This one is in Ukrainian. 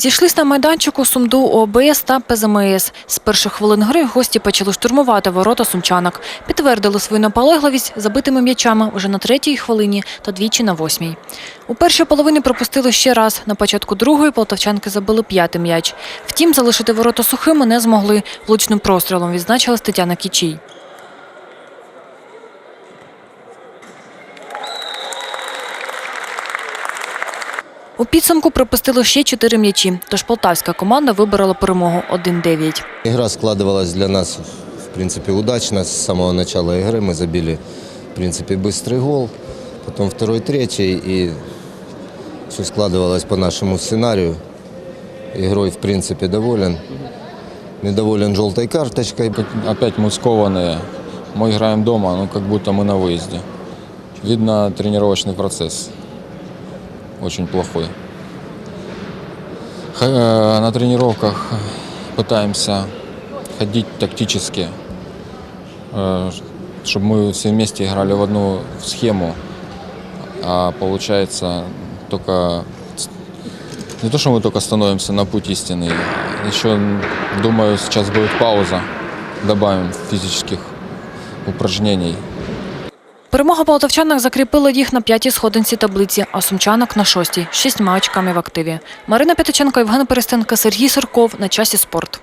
Зійшлись на майданчику Сумду ОБС та ПЗМС. З перших хвилин гри гості почали штурмувати ворота сумчанок. Підтвердили свою наполегливість забитими м'ячами вже на третій хвилині та двічі на восьмій. У першій половині пропустили ще раз. На початку другої полтавчанки забили п'ятий м'яч. Втім, залишити ворота сухими не змогли. Влучним прострілом відзначилась Тетяна Кічій. У підсумку пропустили ще чотири м'ячі, тож полтавська команда виборола перемогу 1-9. Игра складывалась для нас, в принципе, удачно. С самого начала игры мы забили, в принципе, быстрый гол, потом второй, третий, и все складывалось по нашему сценарию. Игрой, в принципе, доволен. Недоволен желтой карточкой. Опять мы скованные. Мы играем дома, ну как будто мы на выезде. Видно тренировочный процесс Очень плохой. Э, На тренировках пытаемся ходить тактически, чтобы мы все вместе играли в одну схему, а получается только не то, что мы только становимся на путь истины, еще, думаю, сейчас будет пауза, добавим физических упражнений. Перемога полтавчанок закріпила їх на п'ятій сходинці таблиці, а сумчанок на шостій – шістьма очками в активі. Марина П'ятиченко, Євген Перестенко, Сергій Сурков На часі спорт.